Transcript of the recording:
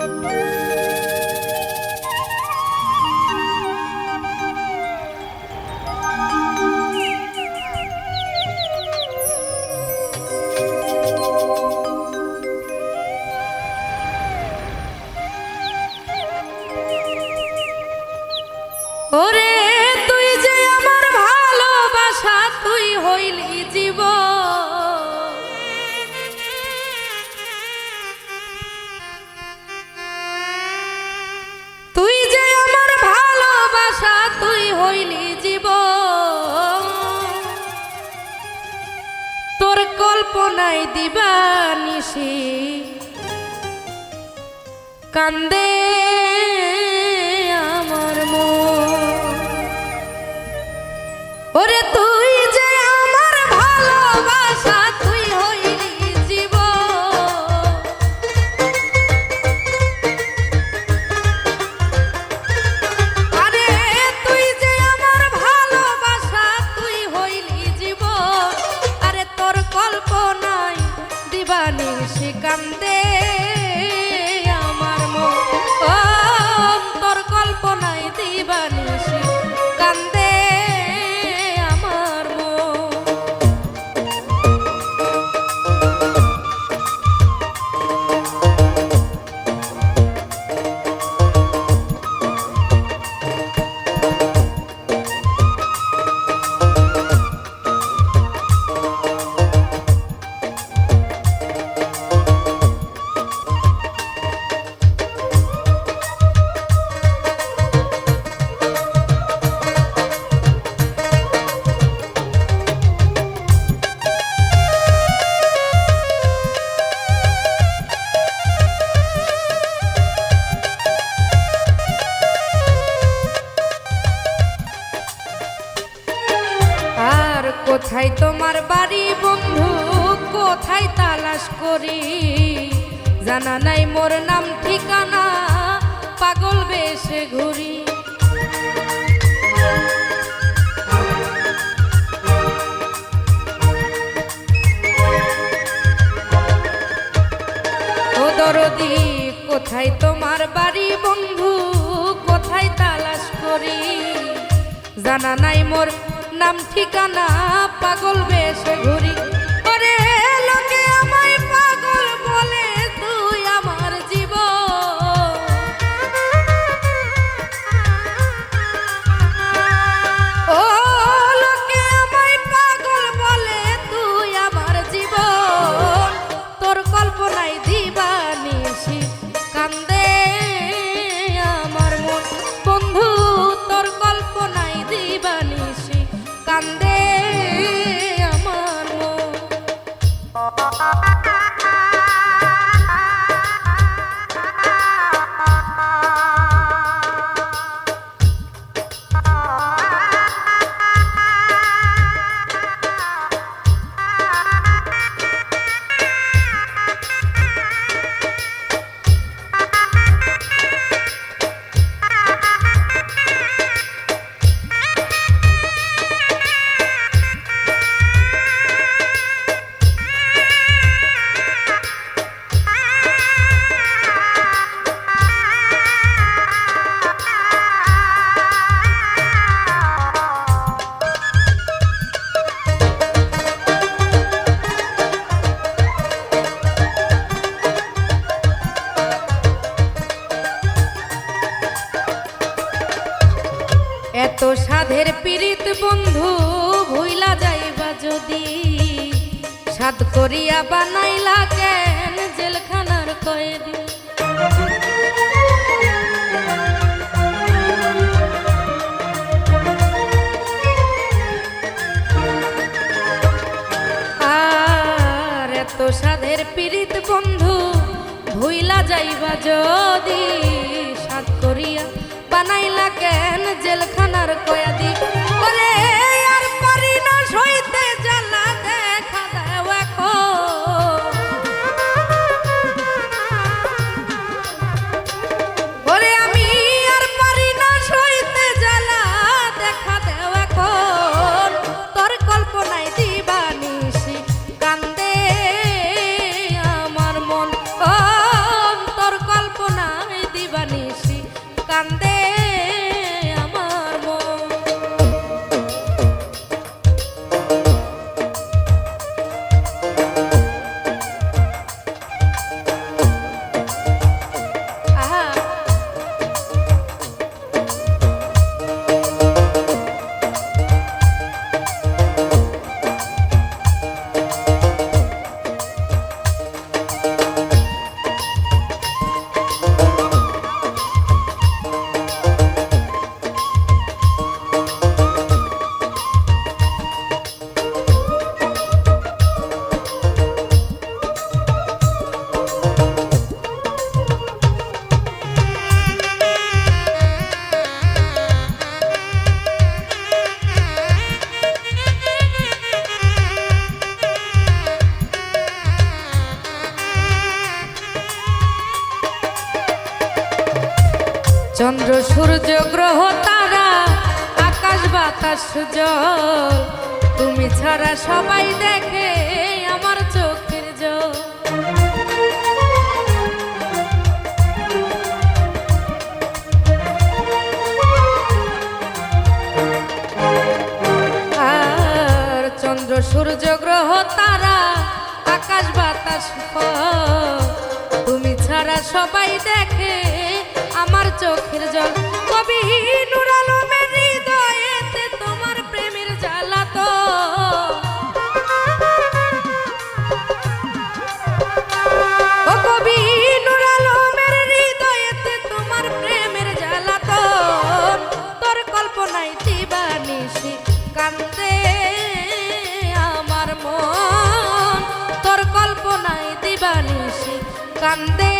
ওরে তুই যে আমার ভালোবাসা তুই হইলি জীব হইলি জীব তোর কল্পনায় দিবা নিশি কান্দে কোথায় তোমার বাড়ি, বন্ধু? কোথায় তালাশ করি? জানা নাই মোর নাম, ঠিকানা। পাগল বেশে ঘুরি। দরদি, কোথায় তোমার বাড়ি, বন্ধু? কোথায় তালাশ করি? জানা নাই মোর নাম ঠিকানা পাগল বেশ ঘুরি এত সাধের পীড়িত বন্ধু ভুইলা যাইবা যদি। সাদ করিয়া বানাইলা কেন জেলখানার কয়েদি। আর এত সাধের পীড়িত বন্ধু ভুইলা যাইবা যদি। সাদ করিয়া বানাইলা কেন জেলখানার কয়াদি? ওরে আর পারি না সইতে। সূর্য গ্রহ তারা, আকাশ বাতাস, জল। তুমি ছাড়া সবাই দেখে আমার চোখের জল। আর চন্দ্র সূর্য গ্রহ তারা, আকাশ বাতাস তুমি ছাড়া সবাই দেখে আমার চোখের জল। কবি নুর আলমের হৃদয়েতে তোমার প্রেমের জ্বালা তো। কবি তোমার প্রেমের কান্দে আমার মন। তোর কল্পনায় দিবানিসি কান্দে